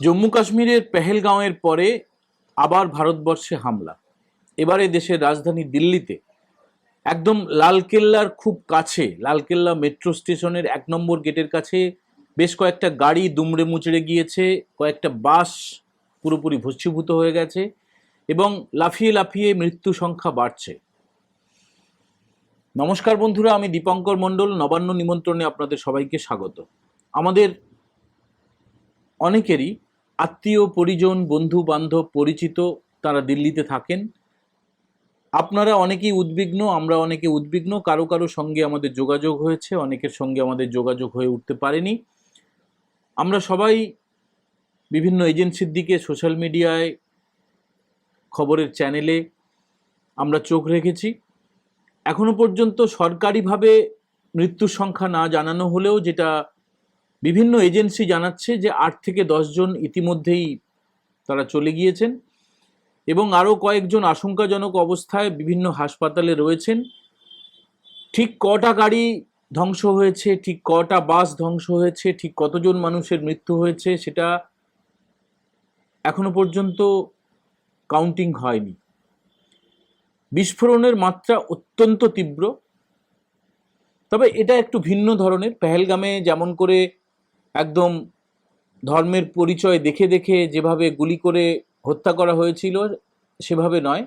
জম্মু কাশ্মীরের পেহেলগাঁওয়ের পরে আবার ভারতবর্ষে হামলা। এবারে দেশের রাজধানী দিল্লিতে একদম লালকেল্লার খুব কাছে, লালকেল্লা মেট্রো স্টেশনের এক নম্বর গেটের কাছে বেশ কয়েকটা গাড়ি দুমড়ে মুচড়ে গিয়েছে, কয়েকটা বাস পুরোপুরি ভস্মীভূত হয়ে গেছে এবং লাফিয়ে লাফিয়ে মৃত্যু সংখ্যা বাড়ছে। নমস্কার বন্ধুরা, আমি দীপঙ্কর মণ্ডল, নবান্ন নিমন্ত্রণে আপনাদের সবাইকে স্বাগত। আমাদের অনেকেরই আত্মীয়, পরিজন, বন্ধু, বান্ধব পরিচিত তারা দিল্লিতে থাকেন। আপনারা অনেকেই উদ্বিগ্ন, আমরা অনেকে উদ্বিগ্ন। কারও কারও সঙ্গে আমাদের যোগাযোগ হয়েছে, অনেকের সঙ্গে আমাদের যোগাযোগ হয়ে উঠতে পারেনি। আমরা সবাই বিভিন্ন এজেন্সির দিকে, সোশ্যাল মিডিয়ায়, খবরের চ্যানেলে আমরা চোখ রেখেছি। এখনও পর্যন্ত সরকারিভাবে মৃত্যুর সংখ্যা না জানানো হলেও যেটা বিভিন্ন এজেন্সি জানাচ্ছে যে আট থেকে জন ইতিমধ্যেই তারা চলে গিয়েছেন এবং আরও কয়েকজন আশঙ্কাজনক অবস্থায় বিভিন্ন হাসপাতালে রয়েছেন। ঠিক কটা গাড়ি ধ্বংস হয়েছে, ঠিক কটা বাস ধ্বংস হয়েছে, ঠিক কতজন মানুষের মৃত্যু হয়েছে সেটা এখনও পর্যন্ত কাউন্টিং হয়নি। বিস্ফোরণের মাত্রা অত্যন্ত তীব্র। তবে এটা একটু ভিন্ন ধরনের। পেহেলগামে যেমন করে একদম ধর্মের পরিচয় দেখে দেখে যেভাবে গুলি করে হত্যা করা হয়েছিল, সেভাবে নয়।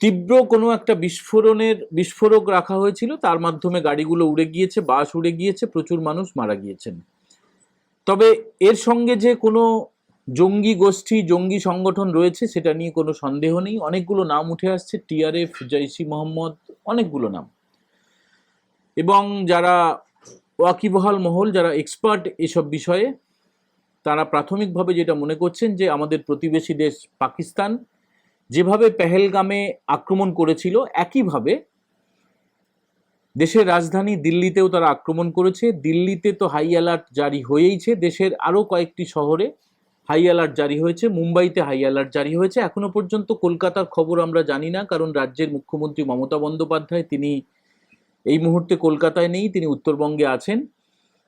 তীব্র কোনো একটা বিস্ফোরণের, বিস্ফোরক রাখা হয়েছিল, তার মাধ্যমে গাড়িগুলো উড়ে গিয়েছে, বাস উড়ে গিয়েছে, প্রচুর মানুষ মারা গিয়েছেন। তবে এর সঙ্গে যে কোনো জঙ্গি গোষ্ঠী, জঙ্গি সংগঠন রয়েছে, সেটা নিয়ে কোনো সন্দেহ নেই। অনেকগুলো নাম উঠে আসছে, টিআরএফ জৈসি মোহাম্মদ, অনেকগুলো নাম। এবং যারা ওয়াকিবহাল মহল যারা এক্সপার্ট এসব বিষয়ে, তারা প্রাথমিকভাবে যেটা মনে করছেন যে আমাদের প্রতিবেশী দেশ পাকিস্তান যেভাবে পেহেলগামে আক্রমণ করেছিল, একইভাবে দেশের রাজধানী দিল্লিতেও তারা আক্রমণ করেছে। দিল্লিতে তো হাই অ্যালার্ট জারি হয়েইছে, দেশের আরও কয়েকটি শহরে হাই অ্যালার্ট জারি হয়েছে, মুম্বাইতে হাই অ্যালার্ট জারি হয়েছে। এখনও পর্যন্ত কলকাতার খবর আমরা জানি না, কারণ রাজ্যের মুখ্যমন্ত্রী মমতা বন্দ্যোপাধ্যায়, তিনি এই মুহূর্তে কলকাতায় নেই, তিনি উত্তরবঙ্গে আছেন।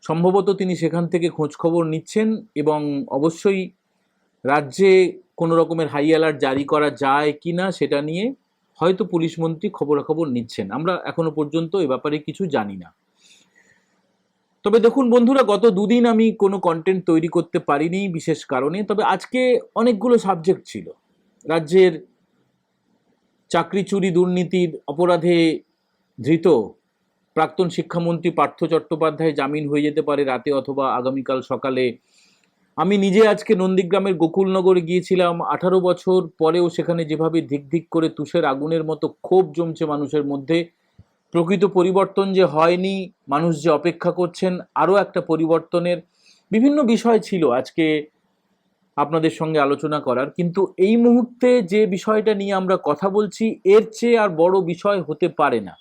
সম্ভবত তিনি সেখান থেকে খোঁজ খবর নিচ্ছেন এবং অবশ্যই রাজ্যে কোনো রকমের হাই অ্যালার্ট জারি করা যায় কি না সেটা নিয়ে হয়তো পুলিশ মন্ত্রী খবরাখবর নিচ্ছেন। আমরা এখনও পর্যন্ত এ ব্যাপারে কিছু জানি না। তবে দেখুন বন্ধুরা, গত দুদিন আমি কোনো কন্টেন্ট তৈরি করতে পারিনি বিশেষ কারণে, তবে আজকে অনেকগুলো সাবজেক্ট ছিল। রাজ্যের চাকরি চুরি দুর্নীতির অপরাধে ধৃত প্রাক্তন শিক্ষামন্ত্রী পার্থ চট্টোপাধ্যায় জামিন হয়ে যেতে পারে রাতে অথবা আগামীকাল সকালে। আমি নিজে আজকে নন্দীগ্রামের গোকুলনগরে গিয়েছিলাম। আঠারো বছর পরেও সেখানে যেভাবে ধিক ধিক করে তুষের আগুনের মতো ক্ষোভ জমছে মানুষের মধ্যে, প্রকৃত পরিবর্তন যে হয়নি, মানুষ যে অপেক্ষা করছেন, আরও একটা পরিবর্তনের বিভিন্ন বিষয় ছিল আজকে আপনাদের সঙ্গে আলোচনা করার। কিন্তু এই মুহূর্তে যে বিষয়টা নিয়ে আমরা কথা বলছি, এর চেয়ে আর বড় বিষয় হতে পারে না।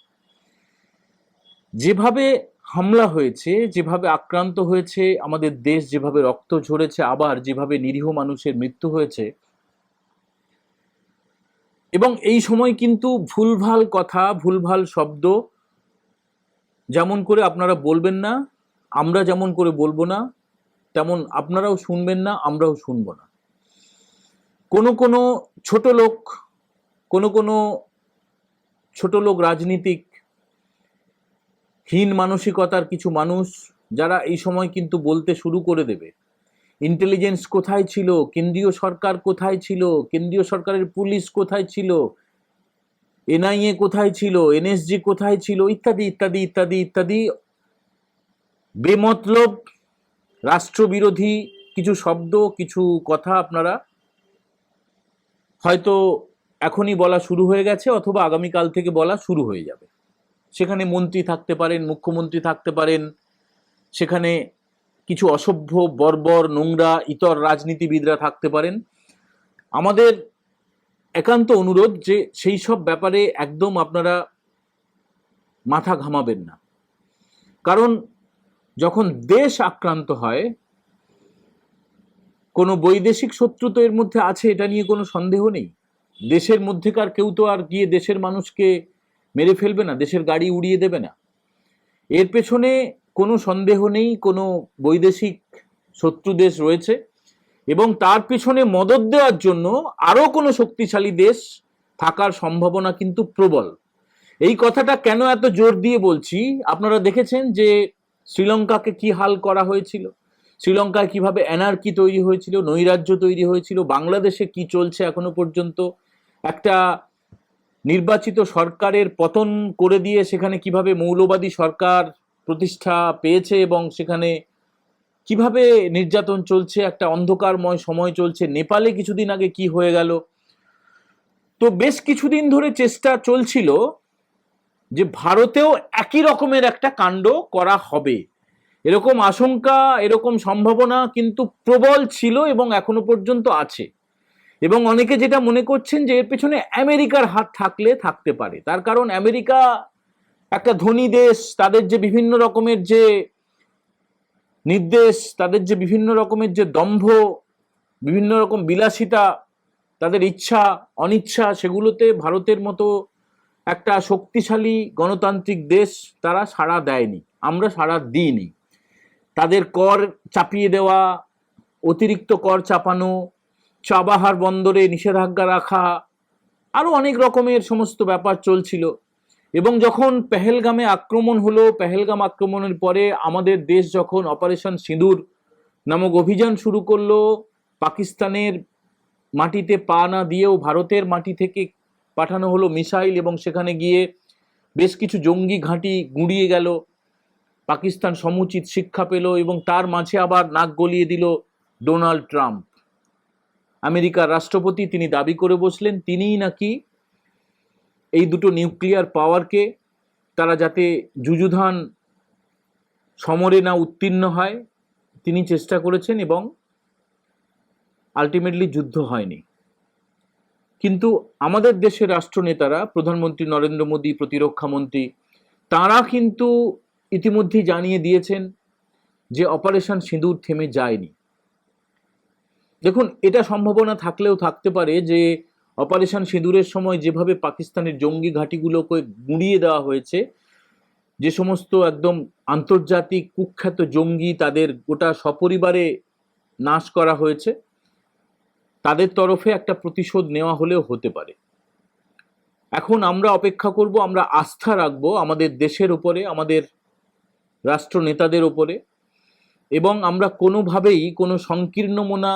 যেভাবে হামলা হয়েছে, যেভাবে আক্রান্ত হয়েছে, আমাদের দেশ যেভাবে রক্ত ঝরেছে, আবার যেভাবে নিরীহ মানুষের মৃত্যু হয়েছে। এবং এই সময় কিন্তু ভুলভাল কথা, ভুলভাল শব্দ, যেমন করে আপনারা বলবেন না, আমরা যেমন করে বলব না, তেমন আপনারাও শুনবেন না, আমরাও শুনব না। কোনো কোনো ছোট লোক, কোনো কোনো ছোট লোক রাজনীতিক হীন মানসিকতার কিছু মানুষ যারা এই সময় কিন্তু বলতে শুরু করে দেবে। ইন্টেলিজেন্স কোথায় ছিল? কেন্দ্রীয় সরকার কোথায় ছিল? কেন্দ্রীয় সরকারের পুলিশ কোথায় ছিল? এনআইএ কোথায় ছিল? এনএসজি কোথায় ছিল? ইত্যাদি ইত্যাদি ইত্যাদি ইত্যাদি। বেমতলব, রাষ্ট্রবিরোধী কিছু শব্দ, কিছু কথা আপনারা হয়তো এখনই বলা শুরু হয়ে গেছে অথবা আগামীকাল থেকে বলা শুরু হয়ে যাবে। সেখানে মন্ত্রী থাকতে পারেন, মুখ্যমন্ত্রী থাকতে পারেন, সেখানে কিছু অসভ্য, বর্বর, নোংরা, ইতর রাজনীতিবিদরা থাকতে পারেন। আমাদের একান্ত অনুরোধ যে সেই সব ব্যাপারে একদম আপনারা মাথা ঘামাবেন না। কারণ যখন দেশ আক্রান্ত হয়, কোনো বৈদেশিক শত্রু তো এর মধ্যে আছে, এটা নিয়ে কোনো সন্দেহ নেই। দেশের মধ্যেকার কেউ তো আর গিয়ে দেশের মানুষকে মেরে ফেলবে না, দেশের গাড়ি উড়িয়ে দেবে না। এর পেছনে কোনো সন্দেহ নেই, কোনো বৈদেশিক শত্রু দেশ রয়েছে এবং তার পিছনে মদত দেওয়ার জন্য আরও কোনো শক্তিশালী দেশ থাকার সম্ভাবনা কিন্তু প্রবল। এই কথাটা কেন এত জোর দিয়ে বলছি? আপনারা দেখেছেন যে শ্রীলঙ্কাকে কি হাল করা হয়েছিল? শ্রীলঙ্কায় কীভাবে এনার্কি তৈরি হয়েছিল, নৈরাজ্য তৈরি হয়েছিল, বাংলাদেশে কি চলছে এখনও পর্যন্ত? একটা নির্বাচিত সরকারের পতন করে দিয়ে সেখানে কীভাবে মৌলবাদী সরকার প্রতিষ্ঠা পেয়েছে এবং সেখানে কীভাবে নির্যাতন চলছে, একটা অন্ধকারময় সময় চলছে, নেপালে কিছুদিন আগে কি হয়ে গেল? তো বেশ কিছুদিন ধরে চেষ্টা চলছিল যে ভারতেও একই রকমের একটা কাণ্ড করা হবে। এরকম আশঙ্কা, এরকম সম্ভাবনা কিন্তু প্রবল ছিল এবং এখনও পর্যন্ত আছে। এবং অনেকে যেটা মনে করছেন যে এর পেছনে আমেরিকার হাত থাকলে থাকতে পারে। তার কারণ আমেরিকা একটা ধনী দেশ, তাদের যে বিভিন্ন রকমের যে নির্দেশ, তাদের যে বিভিন্ন রকমের যে দম্ভ, বিভিন্ন রকম বিলাসিতা, তাদের ইচ্ছা, অনিচ্ছা, সেগুলোতে ভারতের মতো একটা শক্তিশালী গণতান্ত্রিক দেশ তারা সাড়া দেয়নি। আমরা সাড়া দিইনি। তাদের কর চাপিয়ে দেওয়া, অতিরিক্ত কর চাপানো চাবাহার বন্দরে নিষেধাজ্ঞা রাখা আরও অনেক রকমের সমস্ত ব্যাপার চলছিল। এবং যখন পেহেলগামে আক্রমণ হলো, পেহেলগাম আক্রমণের পরে আমাদের দেশ যখন অপারেশন সিঁদুর নামক অভিযান শুরু করল, পাকিস্তানের মাটিতে পা না দিয়েও ভারতের মাটি থেকে পাঠানো হলো মিসাইল এবং সেখানে গিয়ে বেশ কিছু জঙ্গি ঘাঁটি গুঁড়িয়ে গেল। পাকিস্তান সমুচিত শিক্ষা পেল এবং তার মাঝে আবার নাক গলিয়ে দিল ডোনাল্ড ট্রাম্প। আমেরিকার রাষ্ট্রপতি তিনি দাবি করে বসলেন, তিনিই নাকি এই দুটো নিউক্লিয়ার পাওয়ারকে তারা যাতে যুযুধান সমরে না উত্তীর্ণ হয়, তিনি চেষ্টা করেছেন এবং আলটিমেটলি যুদ্ধ হয়নি। কিন্তু আমাদের দেশের রাষ্ট্রনেতারা, প্রধানমন্ত্রী নরেন্দ্র মোদী, প্রতিরক্ষা মন্ত্রী, তারা কিন্তু ইতিমধ্যেই জানিয়ে দিয়েছেন যে অপারেশন সিঁদুর থেমে যায়নি। দেখুন, এটা সম্ভাবনা থাকলেও থাকতে পারে যে অপারেশন সিঁদুরের সময় যেভাবে পাকিস্তানের জঙ্গি ঘাঁটিগুলোকে গুঁড়িয়ে দেওয়া হয়েছে, যে সমস্ত একদম আন্তর্জাতিক কুখ্যাত জঙ্গি তাদের গোটা সপরিবারে নাশ করা হয়েছে, তাদের তরফে একটা প্রতিশোধ নেওয়া হলেও হতে পারে। এখন আমরা অপেক্ষা করব, আমরা আস্থা রাখব আমাদের দেশের উপরে, আমাদের রাষ্ট্র নেতাদের ওপরে এবং আমরা কোনোভাবেই কোনো সংকীর্ণ মোনা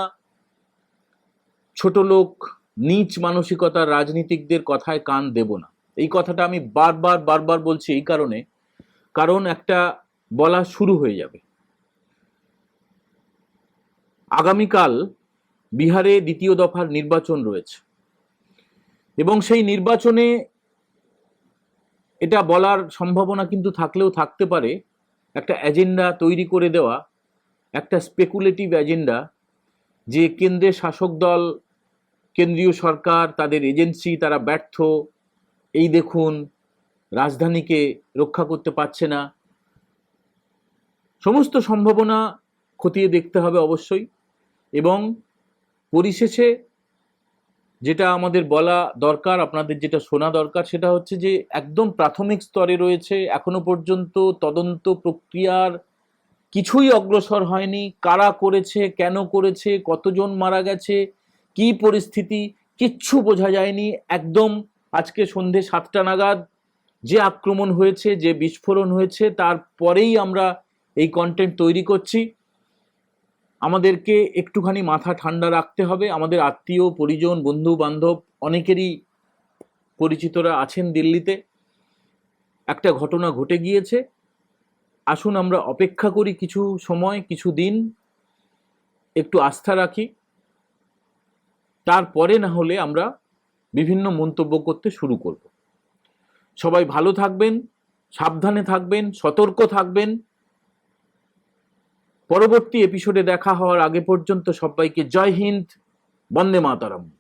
ছোট লোক, নিচ মানসিকতার রাজনীতিকদের কথায় কান দেব না। এই কথাটা আমি বারবার বারবার বলছি এই কারণে, কারণ একটা বলা শুরু হয়ে যাবে। আগামীকাল বিহারে দ্বিতীয় দফার নির্বাচন রয়েছে। এবং সেই নির্বাচনে এটা বলার সম্ভাবনা কিন্তু থাকলেও থাকতে পারে, একটা এজেন্ডা তৈরি করে দেওয়া, একটা স্পেকুলেটিভ এজেন্ডা যে কেন্দ্রের শাসক দল কেন্দ্রীয় সরকার, তাদের এজেন্সি, তারা ব্যর্থ। এই দেখুন, রাজধানীকে রক্ষা করতে পারছে না। সমস্ত সম্ভাবনা খতিয়ে দেখতে হবে অবশ্যই। এবং পরিশেষে যেটা আমাদের বলা দরকার, আপনাদের যেটা শোনা দরকার, সেটা হচ্ছে যে একদম প্রাথমিক স্তরে রয়েছে, এখনও পর্যন্ত তদন্ত প্রক্রিয়ার কিছুই অগ্রসর হয়নি। কারা করেছে, কেন করেছে, কতজন মারা গেছে কি পরিস্থিতি, কিচ্ছু বোঝা যায়নি। একদম আজকে সন্ধে সাতটা নাগাদ যে আক্রমণ হয়েছে, যে বিস্ফোরণ হয়েছে তারপরেই আমরা এই কন্টেন্ট তৈরি করছি। আমাদেরকে একটুখানি মাথা ঠান্ডা রাখতে হবে। আমাদের আত্মীয়, পরিজন বন্ধু বান্ধব অনেকেরই পরিচিতরা আছেন দিল্লিতে। একটা ঘটনা ঘটে গিয়েছে। আসুন আমরা অপেক্ষা করি কিছু সময়, কিছু দিন। একটু আস্থা রাখি। তারপরে না হলে আমরা বিভিন্ন মন্তব্য করতে শুরু করব। সবাই ভালো থাকবেন, সাবধানে থাকবেন, সতর্ক থাকবেন। পরবর্তী এপিসোডে দেখা হওয়ার আগে পর্যন্ত সবাইকে জয় হিন্দ, বন্দে মাতারাম।